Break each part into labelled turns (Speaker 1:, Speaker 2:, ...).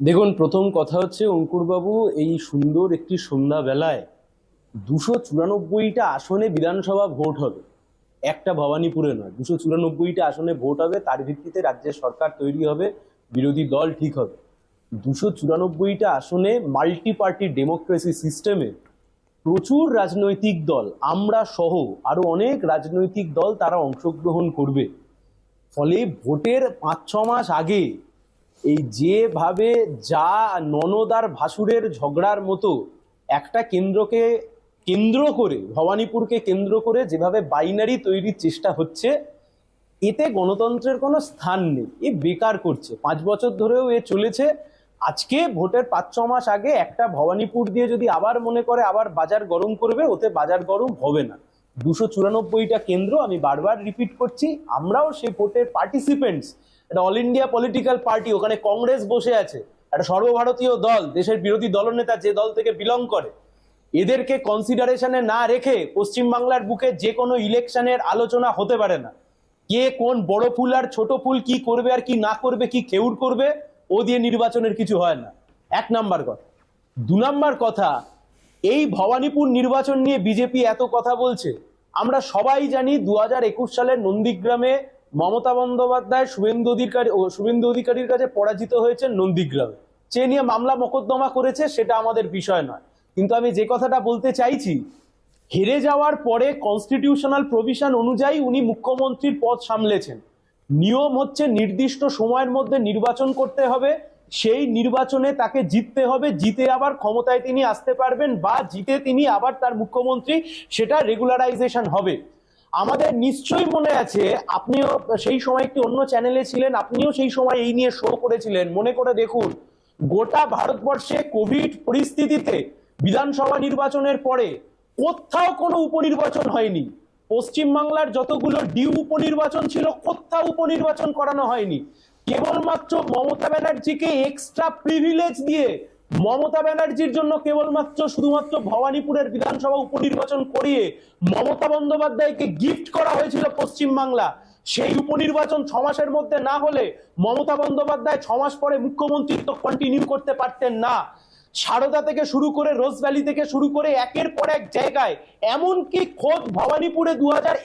Speaker 1: দেখুন, প্রথম কথা হচ্ছে অঙ্কুরবাবু, এই সুন্দর একটি সন্ধ্যাবেলায় দুশো চুরানব্বইটা আসনে বিধানসভা ভোট হবে। একটা ভবানীপুরে নয়, দুশো চুরানব্বইটা আসনে ভোট হবে, তার ভিত্তিতে রাজ্যের সরকার তৈরি হবে, বিরোধী দল ঠিক হবে। দুশো চুরানব্বইটা আসনে মাল্টি পার্টি ডেমোক্রেসি সিস্টেমে প্রচুর রাজনৈতিক দল, আমরা সহ আরও অনেক রাজনৈতিক দল তারা অংশগ্রহণ করবে। ফলে ভোটের পাঁচ ছ মাস আগে এই যেভাবে যা ননদার ভাসুরের ঝগড়ার মতো একটা কেন্দ্রকে কেন্দ্র করে, ভবানীপুরকে কেন্দ্র করে যেভাবে বাইনারি তৈরির চেষ্টা হচ্ছে, এতে গণতন্ত্রের কোনো স্থান নেই। এ বেকার করছে। পাঁচ বছর ধরেও এ চলেছে। আজকে ভোটের পাঁচ ছ মাস আগে একটা ভবানীপুর দিয়ে যদি আবার মনে করে আবার বাজার গরম করবে, ওতে বাজার গরম হবে না। দুশো চুরানব্বইটা কেন্দ্র আমি বারবার রিপিট করছি, আমরাও সেই ভোটের পার্টিসিপেন্টস একটা অল ইন্ডিয়া পলিটিক্যাল পার্টি ওখানে কংগ্রেস বসে আছে, একটা সর্বভারতীয় দল, দেশের বিরোধী দলনেতা যে দল থেকে বিলং করে, এদেরকে কনসিডারেশনে না রেখে পশ্চিমবাংলার বুকে যে কোনো ইলেকশনের আলোচনা হতে পারে না। কে কোন বড় ফুল আর ছোট ফুল কি করবে আর কি না করবে, কি খেউর করবে, ও দিয়ে নির্বাচনের কিছু হয় না। এক নাম্বার কথা। দু নাম্বার কথা, এই ভবানীপুর নির্বাচন নিয়ে বিজেপি এত কথা বলছে, আমরা সবাই জানি দু সালের নন্দীগ্রামে মমতা বন্দ্যোপাধ্যায় শুভেন্দু অধিকারী শুভেন্দু অধিকারীর কাছে পরাজিত হয়েছে নন্দীগ্রামে। সে নিয়ে মামলা মোকদ্দমা করেছে সেটা আমাদের বিষয় নয়। কিন্তু আমি যে কথাটা বলতে চাইছি, হেরে যাওয়ার পরে কনস্টিটিউশনাল প্রভিশন অনুযায়ী উনি মুখ্যমন্ত্রীর পদ সামলেছেন। নিয়ম হচ্ছে নির্দিষ্ট সময়ের মধ্যে নির্বাচন করতে হবে, সেই নির্বাচনে তাকে জিততে হবে, জিতে আবার ক্ষমতায় তিনি আসতে পারবেন বা জিতে তিনি আবার তার মুখ্যমন্ত্রী, সেটা রেগুলারাইজেশন হবে। আমাদের নিশ্চয়ই মনে আছে, আপনিও সেই সময় একটি অন্য চ্যানেলে ছিলেন, আপনিও সেই সময় এই নিয়ে শো করেছিলেন। মনে করে দেখুন, গোটা ভারতবর্ষে কোভিড পরিস্থিতিতে বিধানসভা নির্বাচনের পরে কোথাও কোনো উপনির্বাচন হয়নি। পশ্চিমবাংলার যতগুলো ডিউ উপনির্বাচন ছিল, কোথাও উপনির্বাচন করানো হয়নি। কেবলমাত্র মমতা ব্যানার্জিকে এক্সট্রা প্রিভিলেজ দিয়ে মমতা ব্যানার্জির জন্য কেবলমাত্র শুধুমাত্র ভবানীপুরের বিধানসভা উপনির্বাচন করিয়ে মমতা বন্দ্যোপাধ্যায়কে গিফট করা হয়েছিল পশ্চিমবাংলা। সেই উপনির্বাচন ছ মাসের মধ্যে না হলে মমতা বন্দ্যোপাধ্যায় ছ মাস পরে মুখ্যমন্ত্রিত্ব কন্টিনিউ করতে পারতেন না। সারদা থেকে শুরু করে রোজ ভ্যালি থেকে শুরু করে একের পর এক জায়গায়, এমনকি খোদ ভবানীপুরে দু হাজার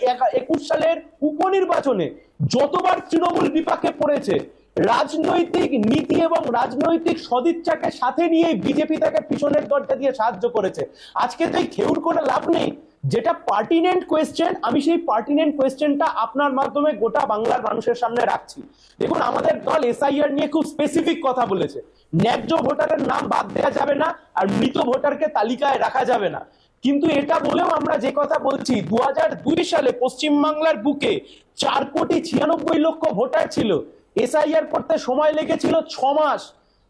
Speaker 1: একুশ সালের উপনির্বাচনে যতবার তৃণমূল বিপাকে পড়েছে রাজনৈতিক নীতি এবং রাজনৈতিক সদিচ্ছাকে সাথে নিয়ে বিজেপি তাকে পিছনের দরজা দিয়ে সাহায্য করেছে। আজকে তাই খেউর করে লাভ নেই। যেটা পার্টিনেন্ট কোয়েশ্চেন আমি সেই পার্টিনেন্ট কোয়েশ্চেনটা আপনার মাধ্যমে গোটা বাংলার মানুষের সামনে রাখছি। দেখুন, আমাদের দল এসআইআর নিয়ে খুব স্পেসিফিক কথা বলেছে। ন্যায্য ভোটারের নাম বাদ দেওয়া যাবে না আর মৃত ভোটারকে তালিকায় রাখা যাবে না। কিন্তু এটা বলেও আমরা যে কথা বলছি দু হাজার দুই সালে পশ্চিমবাংলার বুকে চার কোটি ছিয়ানব্বই লক্ষ ভোটার ছিল। এসআইআর করতে সময় লেগেছিল ছ মাস।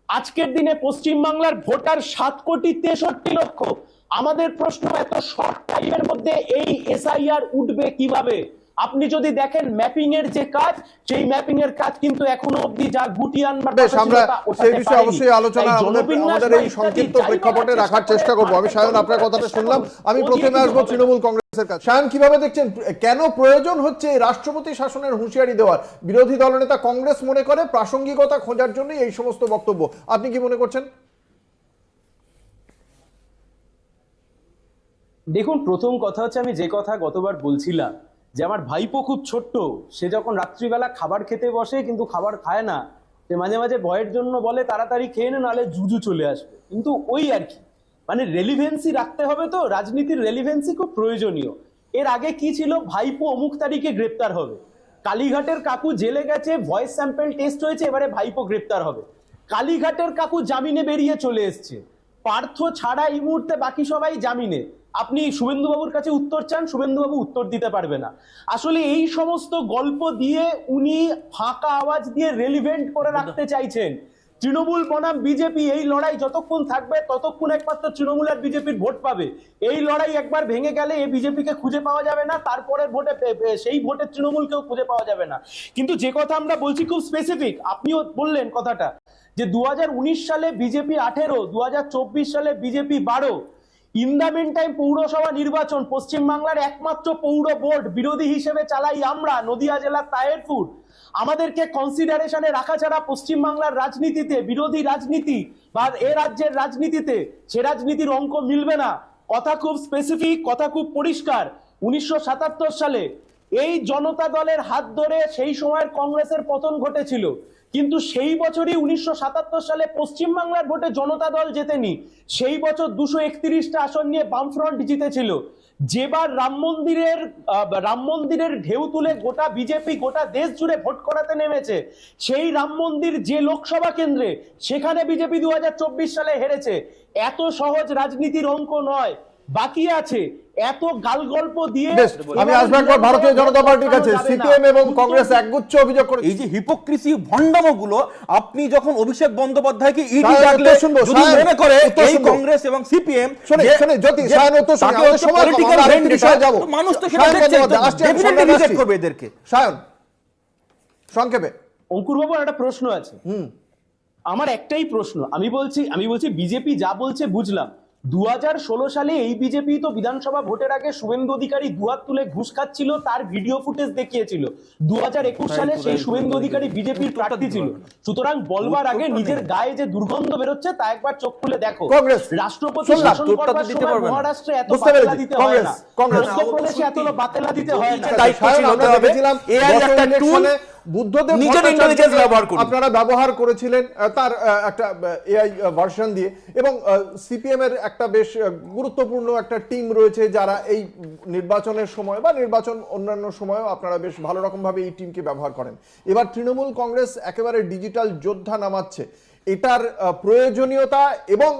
Speaker 1: আজকের দিনে পশ্চিমবাংলার ভোটার সাত কোটি তেষট্টি লক্ষ। আমাদের প্রশ্ন এত শর্ট টাইমের মধ্যে এই এসআইআর উঠবে কীভাবে? আপনি যদি দেখেন ম্যাপিং এর যে কাজ সেই ম্যাপিং এর কাজ কিন্তু এখনও অবধি যা গুটিয়ে আনবার
Speaker 2: বেশ
Speaker 1: কথা ছিল
Speaker 2: আমরা
Speaker 1: তা
Speaker 2: সেই বিষয়ে অবশ্যই আলোচনা আমাদের এই সংক্ষিপ্ত প্রেক্ষাপটে রাখার
Speaker 1: চেষ্টা
Speaker 2: করব। আমি সায়ন আপনার কথাটা শুনলাম। আমি প্রথমে আসব তৃণমূল কংগ্রেসের কাছে। সায়ন কীভাবে দেখছেন কেন প্রয়োজন হচ্ছে এই রাষ্ট্রপতি শাসনের হুঁশিয়ারি দেওয়ার? বিরোধী দলনেতা কংগ্রেস মনে করে প্রাসঙ্গিকতা খোঁজার জন্যই এই সমস্ত বক্তব্য। আপনি কি মনে করছেন?
Speaker 1: দেখুন প্রথম কথা হচ্ছে আমি যে কথা গতবার বলছিলাম যে আমার ভাইপো খুব ছোট্ট, সে যখন রাত্রিবেলা খাবার খেতে বসে কিন্তু খাবার খায় না, সে মাঝে মাঝে ভয়ের জন্য বলে, তাড়াতাড়ি খেয়ে নে, নাহলে জুজু চলে আসবে। কিন্তু ওই আর কি। মানে রেলিভেন্সি রাখতে হবে তো, রাজনীতির রেলিভেন্সি খুব প্রয়োজনীয়। এর আগে কি ছিল? ভাইপো অমুক তারিখে গ্রেপ্তার হবে। কালীঘাটের কাকু জেলে গেছে ভয়েস স্যাম্পেল টেস্ট হয়েছে, এবারে ভাইপো গ্রেপ্তার হবে। কালীঘাটের কাকু জামিনে বেরিয়ে চলে এসছে। পার্থ ছাড়া এই মুহূর্তে বাকি সবাই জামিনে। আপনি শুভেন্দুবাবুর কাছে উত্তর চান, শুভেন্দুবাবু উত্তর দিতে পারবে না। আসলে এই সমস্ত গল্প দিয়ে উনি ফাঁকা আওয়াজ দিয়ে রেলিভেন্ট করে রাখতে চাইছেন। তৃণমূল বনাম বিজেপি এই লড়াই যতক্ষণ থাকবে, ততক্ষণ একমাত্র তৃণমূল আর বিজেপির ভোট পাবে। এই লড়াই একবার ভেঙে গেলে এই বিজেপিকে খুঁজে পাওয়া যাবে না তারপরে ভোটে সেই ভোটে তৃণমূলকেও খুঁজে পাওয়া যাবে না। কিন্তু যে কথা আমরা বলছি খুব স্পেসিফিক আপনিও বললেন কথাটা, যে দু হাজার উনিশ সালে বিজেপি আঠেরো দু সালে বিজেপি বারো ইন টাইম পৌরসভা নির্বাচন পশ্চিমবাংলার একমাত্র পৌর বোর্ড, বিরোধী হিসেবে চালাই আমরা নদিয়া জেলার তায়েরপুর। আমাদেরকে কনসিডারেশনে রাখা ছাড়া পশ্চিমবাংলার রাজনীতিতে, বিরোধী রাজনীতি বা এ রাজ্যের রাজনীতিতে সে রাজনীতির অঙ্ক মিলবে না। কথা খুব স্পেসিফিক কথা খুব পরিষ্কার। উনিশশো সাতাত্তর সালে এই জনতা দলের হাত ধরে সেই সময়ের কংগ্রেসের পতন ঘটেছিল। কিন্তু সেই বছরই উনিশশো সাতাত্তর সালে পশ্চিমবাংলার ভোটে জনতা দল জেতেনি। সেই বছর দুশো একত্রিশটা আসন নিয়ে বামফ্রন্ট জিতেছিল। যেবার রাম মন্দিরের রাম মন্দিরের ঢেউ তুলে গোটা বিজেপি, গোটা দেশ জুড়ে ভোট করাতে নেমেছে, সেই রাম মন্দির যে লোকসভা কেন্দ্রে, সেখানে বিজেপি দু হাজার চব্বিশ সালে হেরেছে। এত সহজ রাজনীতির অঙ্ক নয়। বাকি আছে। এত গাল গল্প দিয়ে
Speaker 2: আমি আসব একবার ভারতীয় জনতা পার্টির কাছে সিপিএম এবং কংগ্রেস একগুচ্ছ অভিযোগ করে
Speaker 3: এই যে হিপোক্রিসি ভণ্ডামগুলো আপনি যখন অভিষেক বন্দ্যোপাধ্যায়কে ইডি ডাকলে
Speaker 2: শুনব,
Speaker 3: যদি মনে করে এই কংগ্রেস এবং সিপিএম
Speaker 2: শোনে শোনে জ্যোতি সায়ন উত্তর শুনে আমাদের সময় আমরা আরেকটি বিষয়ে যাব।
Speaker 3: মানুষ তো সেটা দেখছে ডেফিনেটলি রিজেক্ট করবে এদেরকে।
Speaker 2: সায়ন সংক্ষেপে।
Speaker 1: অঙ্কুর বাবু একটা প্রশ্ন আছে। হুম। আমার একটাই প্রশ্ন আমি বলছি আমি বলছি বিজেপি যা বলছে বুঝলাম। দু সালে এই বিজেপি তো বিধানসভা ভোটের আগে শুভেন্দু অধিকারী দুহাত তুলে ঘুষ খাচ্ছিল তার ভিডিও ফুটেজ দেখিয়েছিল। দু সালে সেই শুভেন্দু অধিকারী বিজেপির প্রার্থী ছিল। সুতরাং বলবার আগে নিজের গায়ে যে দুর্গন্ধ বেরোচ্ছে তা একবার চোখ খুলে দেখো। রাষ্ট্রপতি। মহারাষ্ট্রে এত বাতেলা দিতে হয় না। মধ্যপ্রদেশে এত বাতেলা দিতে হয় না।
Speaker 2: বুদ্ধদেব
Speaker 3: নিজের intelligence ব্যবহার করুন।
Speaker 2: আপনারা ব্যবহার করেছিলেন তার একটা এআই ভার্সন দিয়ে। এবং সিপিএম এর একটা বেশ গুরুত্বপূর্ণ একটা টিম রয়েছে যারা এই নির্বাচনের সময় বা নির্বাচন অন্যান্য সময়ও আপনারা বেশ ভালো রকম ভাবে এই টিমকে ব্যবহার করেন। এবার তৃণমূল কংগ্রেস একেবারে ডিজিটাল যোদ্ধা নামাচ্ছে। এটার প্রয়োজনীয়তা এবং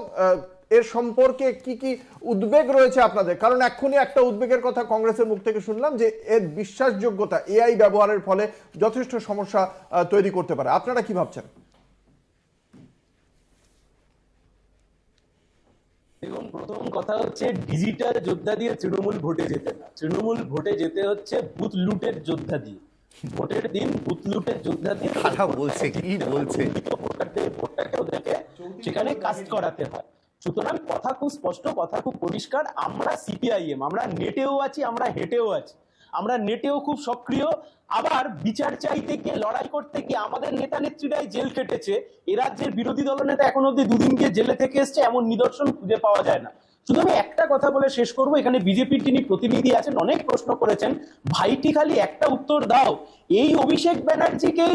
Speaker 2: এর সম্পর্কে কি কি উদ্বেগ রয়েছে আপনাদের? কারণ এক্ষুনি একটা উদ্বেগের কথা কংগ্রেসের মুখ থেকে শুনলাম যে এর বিশ্বাসযোগ্যতা এআই ব্যবহারের ফলে যথেষ্ট সমস্যা তৈরি করতে পারে। আপনারা কি ভাবছেন?
Speaker 1: এবং প্রথম কথা হচ্ছে ডিজিটাল যোদ্ধা দিয়ে তৃণমূল ভোটে যেতে না। তৃণমূল ভোটে যেতে হচ্ছে বুথ লুটের যোদ্ধা দিয়ে। ভোটের দিন বুথ লুটের যোদ্ধা দিয়ে
Speaker 4: কথা বলছে, কি বলছে?
Speaker 1: ভোটারদের ভোটটাকে ওদেরকে সেখানে কাস্ট করাতে হয়। সুতরাং কথা খুব স্পষ্ট, কথা খুব পরিষ্কার। আমরা সিপিআইএম আমরা নেটেও আছি, আমরা হেঁটেও আছি। আমরা নেটেও খুব সক্রিয়। আবার বিচার চাইতে গিয়ে, লড়াই করতে গিয়ে আমাদের নেতা নেত্রীরাই জেল কেটেছে এ রাজ্যের বিরোধী দলনেতা এখন অব্দি দুদিন গিয়ে জেলে থেকে এসছে, এমন নিদর্শন খুঁজে পাওয়া যায় না। শুধু আমি একটা কথা বলে শেষ করব, এখানে বিজেপির যিনি প্রতিনিধি আছেন, অনেক প্রশ্ন করেছেন। ভাইটি খালি একটা উত্তর দাও। এই অভিষেক ব্যানার্জিকেই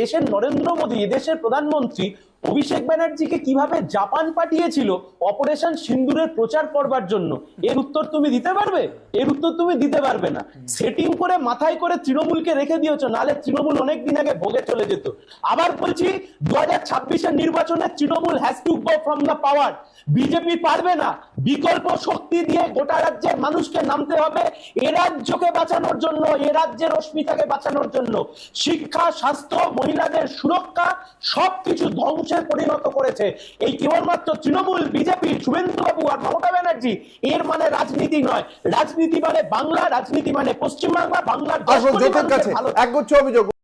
Speaker 1: দেশের নরেন্দ্র মোদী এদেশের প্রধানমন্ত্রী অভিষেক ব্যানার্জিকে কীভাবে জাপান পাঠিয়েছিল অপারেশন সিন্দুরের প্রচার করবার জন্য? এর উত্তর তুমি দিতে পারবে? এর উত্তর তুমি দিতে পারবে না। সেটিং করে মাথায় করে তৃণমূলকে রেখে দিয়েছ, নালে তৃণমূল অনেক দিন আগে ভোগে চলে যেত। আবার বলছি দু হাজার ছাব্বিশের নির্বাচনে Trinamool has to go from the power BJP পারবে না। বিকল্প শক্তি দিয়ে গোটা রাজ্যের মানুষকে নামতে হবে, এ রাজ্যকে বাঁচানোর জন্য, এ রাজ্যের অস্মিতাকে বাঁচানোর জন্য। শিক্ষা, স্বাস্থ্য, মহিলাদের সুরক্ষা, সবকিছু ধ্বংসে পরিণত করেছে। এই কেবলমাত্র তৃণমূল বিজেপি শুভেন্দুবাবু আর মমতা ব্যানার্জি এর মানে রাজনীতি নয়। রাজনীতি মানে বাংলা রাজনীতি মানে পশ্চিমবাংলা বাংলার
Speaker 2: কাছে।
Speaker 1: ভালো
Speaker 2: একগুচ্ছ অভিযোগ।